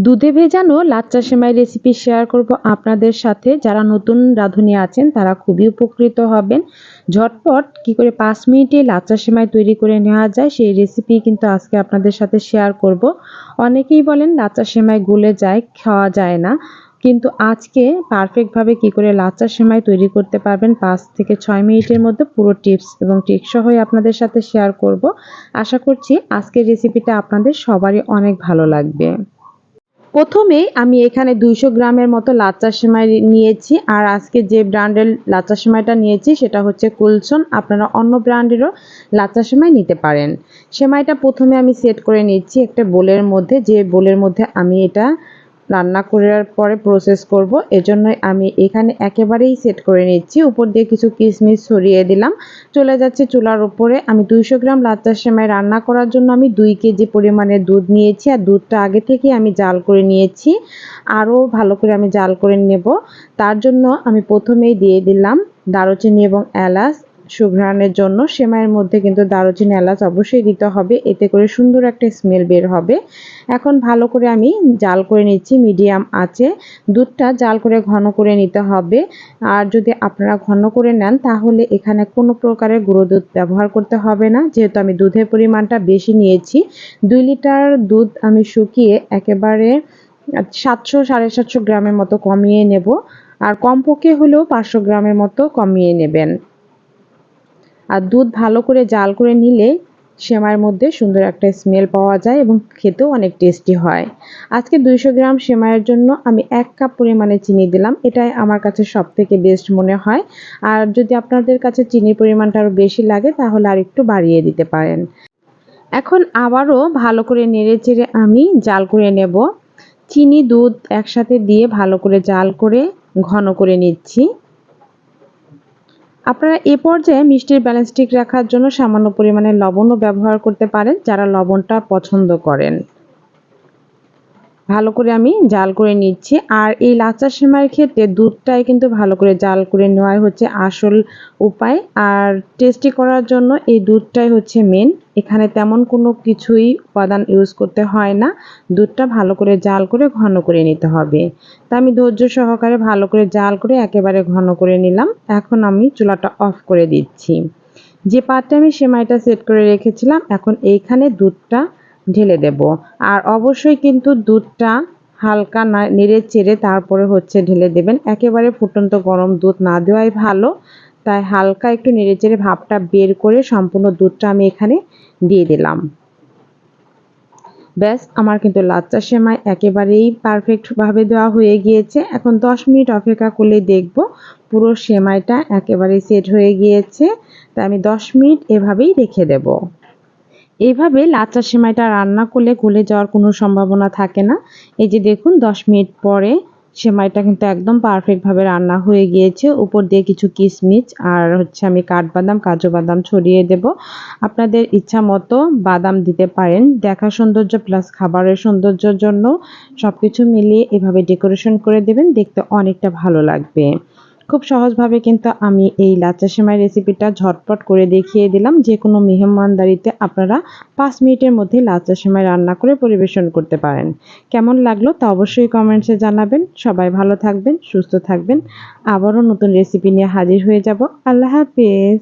দুধে ভেজানো লাচ্চা সেমাই recipe share করব আপনাদের সাথে। যারা নতুন রাঁধুনি আছেন, তারা খুবই উপকৃত হবেন। ঝটপট কি করে পাঁচ মিনিটে লাচ্চা সেমাই তৈরি করে নেওয়া যায়, সেই রেসিপি কিন্তু আজকে আপনাদের সাথে শেয়ার করব। অনেকেই বলেন লাচ্চা সেমাই গলে যায়, খাওয়া যায় না। কিন্তু আজকে পারফেক্টভাবে কি করে লাচ্চা সেমাই তৈরি করতে পারবেন, পাঁচ থেকে ছয় মিনিটের মধ্যে পুরো টিপস এবং টিপসহই আপনাদের সাথে শেয়ার করব। আশা করছি আজকের রেসিপিটা আপনাদের সবারই অনেক ভালো লাগবে। প্রথমেই আমি এখানে দুইশো গ্রামের মতো লাচ্চা সেমাই নিয়েছি, আর আজকে যে ব্র্যান্ডের লাচ্চা সেমাইটা নিয়েছি সেটা হচ্ছে কুলসন। আপনারা অন্য ব্র্যান্ডেরও লাচ্চা সেমাই নিতে পারেন। সেমাইটা প্রথমে আমি সেট করে নিচ্ছি একটা বোলের মধ্যে, যে বোলের মধ্যে আমি এটা রান্না করার পরে প্রসেস করব। এজন্যই আমি এখানে একেবারেই সেট করে নিচ্ছি। উপর দিয়ে কিছু কিশমিশ ছড়িয়ে দিলাম। চলে যাচ্ছে চুলার উপরে। আমি দুইশো গ্রাম লাচ্চার সেমাই রান্না করার জন্য আমি দুই কেজি পরিমাণে দুধ নিয়েছি আর দুধটা আগে থেকে আমি জাল করে নিয়েছি। আরও ভালো করে আমি জাল করে নেব। তার জন্য আমি প্রথমেই দিয়ে দিলাম দারুচিনি এবং এলাচ সুঘ্রাণের জন্য সেমাইয়ের মধ্যে কিন্তু দারুচিনি এলাচ অবশ্যই দিতে হবে। এতে করে সুন্দর একটা স্মেল বের হবে। এখন ভালো করে আমি জাল করে নিচ্ছি মিডিয়াম আছে। দুধটা জাল করে ঘন করে নিতে হবে। আর যদি আপনারা ঘন করে নেন, তাহলে এখানে কোনো প্রকারের গুঁড়ো দুধ ব্যবহার করতে হবে না। যেহেতু আমি দুধের পরিমাণটা বেশি নিয়েছি, দুই লিটার দুধ আমি শুকিয়ে একেবারে সাতশো সাড়ে সাতশো গ্রামের মতো কমিয়ে নেব। আর কমপক্ষে হলেও পাঁচশো গ্রামের মতো কমিয়ে নেবেন। আর দুধ ভালো করে জাল করে নিলে সেমাইয়ের মধ্যে সুন্দর একটা স্মেল পাওয়া যায় এবং খেতেও অনেক টেস্টি হয়। আজকে দুইশো গ্রাম সেমাইয়ের জন্য আমি এক কাপ পরিমাণে চিনি দিলাম। এটাই আমার কাছে সব থেকে বেস্ট মনে হয়। আর যদি আপনাদের কাছে চিনির পরিমাণটা আরও বেশি লাগে, তাহলে আর একটু বাড়িয়ে দিতে পারেন। এখন আবারও ভালো করে নেড়ে চেড়ে আমি জাল করে নেব। চিনি, দুধ একসাথে দিয়ে ভালো করে জাল করে ঘন করে নিচ্ছি। আপনারা এ পর্যায়ে মিষ্টির ব্যালেন্স ঠিক রাখার জন্য সামান্য পরিমাণে লবণও ব্যবহার করতে পারেন যারা লবণটা পছন্দ করেন। ভালো করে আমি জাল করে নিচ্ছি। আর এই লাচা সেমাইয়ের ক্ষেত্রে দুধটাই কিন্তু ভালো করে জাল করে নেওয়াই হচ্ছে আসল উপায়। আর টেস্টি করার জন্য এই দুধটাই হচ্ছে মেন এখানে তেমন কোনো কিছুই উপাদান ইউজ করতে হয় না। দুধটা ভালো করে জাল করে ঘন করে নিতে হবে। তা আমি ধৈর্য সহকারে ভালো করে জাল করে একেবারে ঘন করে নিলাম। এখন আমি চুলাটা অফ করে দিচ্ছি। যে পাত্রে আমি সেমাইটা সেট করে রেখেছিলাম, এখন এইখানে দুধটা ঢেলে দেব। আর অবশ্যই কিন্তু দুধটা হালকা না নেড়ে চেড়ে তারপরে হচ্ছে ঢেলে দেবেন। একেবারে ফুটন্ত গরম দুধ না দেওয়াই ভালো। তাই হালকা একটু নেড়ে চেড়ে ভাবটা বের করে সম্পূর্ণ দুধটা আমি এখানে দিয়ে দিলাম। ব্যাস, আমার কিন্তু লাচ্চা সেমাই একেবারেই পারফেক্টভাবে দেওয়া হয়ে গিয়েছে। এখন দশ মিনিট অপেক্ষা করলে দেখব পুরো সেমাইটা একেবারেই সেট হয়ে গিয়েছে। তাই আমি দশ মিনিট এভাবেই রেখে দেবো। এইভাবে লাচ্চা সেমাইটা রান্না করলে গলে যাওয়ার কোনো সম্ভাবনা থাকে না। এই যে দেখুন, দশ মিনিট পরে সেমাইটা কিন্তু একদম পারফেক্টভাবে রান্না হয়ে গিয়েছে। উপর দিয়ে কিছু কিশমিচ আর হচ্ছে আমি কাঠবাদাম, কাজু বাদাম ছড়িয়ে দেব। আপনাদের ইচ্ছা মতো বাদাম দিতে পারেন। দেখা সৌন্দর্য প্লাস খাবারের সৌন্দর্যের জন্য সব কিছু মিলিয়ে এভাবে ডেকোরেশন করে দেবেন, দেখতে অনেকটা ভালো লাগবে। খুব সহজভাবে কিন্তু আমি এই লাচ্চা সেমাই রেসিপিটা ঝটপট করে দেখিয়ে দিলাম। যে কোনো মেহমানদারিতে আপনারা পাঁচ মিনিটের মধ্যে লাচ্চা সেমাই রান্না করে পরিবেশন করতে পারেন। কেমন লাগল তা অবশ্যই কমেন্টসে জানাবেন। সবাই ভালো থাকবেন, সুস্থ থাকবেন। আবারও নতুন রেসিপি নিয়ে হাজির হয়ে যাব। আল্লাহ হাফেজ।